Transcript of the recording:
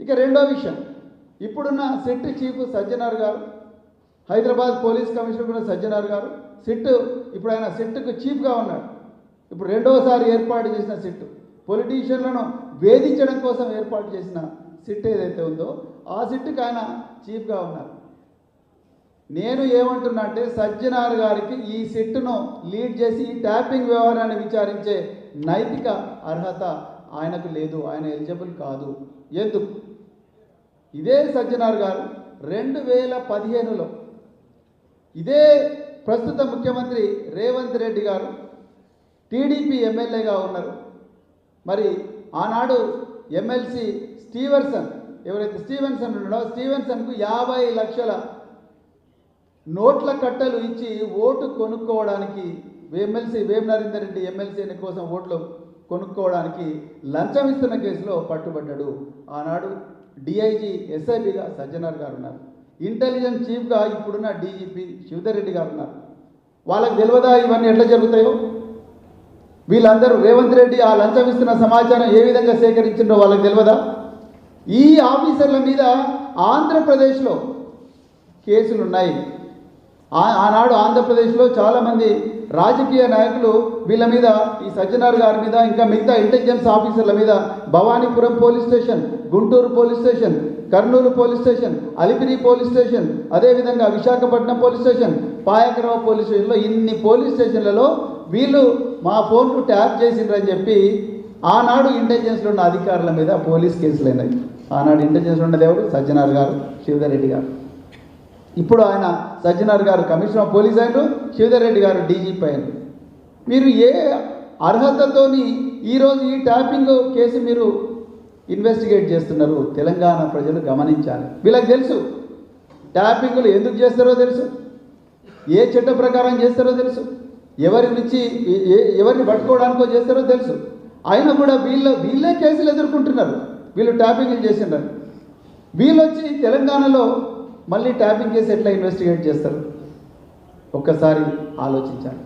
ఇక రెండో విషయం. ఇప్పుడున్న సిట్ చీఫ్ సజ్జనార్ గారు హైదరాబాద్ పోలీస్ కమిషనర్ కూడా సజ్జనార్ గారు సిట్ ఇప్పుడు ఆయన సిట్కు చీఫ్గా ఉన్నాడు. ఇప్పుడు రెండవసారి ఏర్పాటు చేసిన సిట్ పొలిటీషియన్లను వేధించడం కోసం ఏర్పాటు చేసిన సిట్ ఏదైతే ఉందో ఆ సిట్కి ఆయన చీఫ్గా ఉన్నారు. నేను ఏమంటున్నా అంటే సజ్జనార్ గారికి ఈ సిట్ను లీడ్ చేసి ఈ ట్యాపింగ్ వ్యవహారాన్ని విచారించే నైతిక అర్హత ఆయనకు లేదు ఆయన ఎలిజిబుల్ కాదు. ఎందుకు? ఇదే సజ్జనార్ గారు రెండు వేల పదిహేనులో ఇదే ప్రస్తుత ముఖ్యమంత్రి రేవంత్ రెడ్డి గారు టీడీపీ ఎమ్మెల్యేగా ఉన్నారు. మరి ఆనాడు ఎమ్మెల్సీ స్టీవెన్సన్ ఎవరైతే స్టీవెన్సన్ ఉన్నాడో స్టీవెన్సన్కు యాభై లక్షల నోట్ల కట్టలు ఇచ్చి ఓటు కొనుక్కోవడానికి ఎమ్మెల్సీ వేం నరేందర్ రెడ్డి ఎమ్మెల్సీ కోసం ఓట్లు కొనుక్కోవడానికి లంచం ఇస్తున్న కేసులో పట్టుబడ్డాడు. ఆనాడు డిఐజీ ఎస్ఐబిగా సజ్జనార్ గారు ఉన్నారు ఇంటెలిజెన్స్ చీఫ్గా ఇప్పుడున్న డీజీపీ శివధర్ రెడ్డి గారు ఉన్నారు వాళ్ళకి తెలియదా ఇవన్నీ ఎట్లా జరుగుతాయో? వీళ్ళందరూ రేవంత్ రెడ్డి ఆ లంచం ఇస్తున్న సమాచారం ఏ విధంగా సేకరించిండో వాళ్ళకి తెలియదా? ఈ ఆఫీసర్ల మీద ఆంధ్రప్రదేశ్లో కేసులు ఉన్నాయి ఆనాడు ఆంధ్రప్రదేశ్లో చాలామంది రాజకీయ నాయకులు వీళ్ళ మీద ఈ సజ్జనార్ గారి మీద ఇంకా మిగతా ఇంటెలిజెన్స్ ఆఫీసర్ల మీద Bhavanipuram police station Guntur police station Kurnool police station Alipiri police station అదేవిధంగా Visakhapatnam police station Payakarao police స్టేషన్లో ఇన్ని పోలీస్ స్టేషన్లలో వీళ్ళు మా ఫోన్కు ట్యాప్ చేసిండ్రని చెప్పి ఆనాడు ఇంటెలిజెన్స్లో ఉన్న అధికారుల మీద పోలీస్ కేసులు అయినాయి. ఆనాడు ఇంటెలిజెన్స్లో ఉన్నది ఎవరు? సజ్జనార్ గారు శివధర్ రెడ్డి గారు. ఇప్పుడు ఆయన సజ్జనార్ గారు కమిషనర్ పోలీస్ అయినరు శివధర్ రెడ్డి గారు డీజీపీ అయినరు మీరు ఏ అర్హతతోని ఈరోజు ఈ ట్యాపింగ్ కేసు మీరు ఇన్వెస్టిగేట్ చేస్తున్నారు? తెలంగాణ ప్రజలు గమనించాలి. వీళ్ళకి తెలుసు. ట్యాపింగ్లు ఎందుకు చేస్తారో తెలుసు. ఏ చట్ట ప్రకారం చేస్తారో తెలుసు. ఎవరి నుంచి ఎవరిని పట్టుకోవడానికో చేస్తారో తెలుసు. అయినా కూడా వీళ్ళ వీళ్ళే కేసులు ఎదుర్కొంటున్నారు. వీళ్ళు ట్యాపింగ్లు చేసినారు వీళ్ళొచ్చి తెలంగాణలో మళ్ళీ ట్యాపింగ్ చేసి ఎట్లా ఇన్వెస్టిగేట్ చేస్తారు? ఒక్కసారి ఆలోచించాలి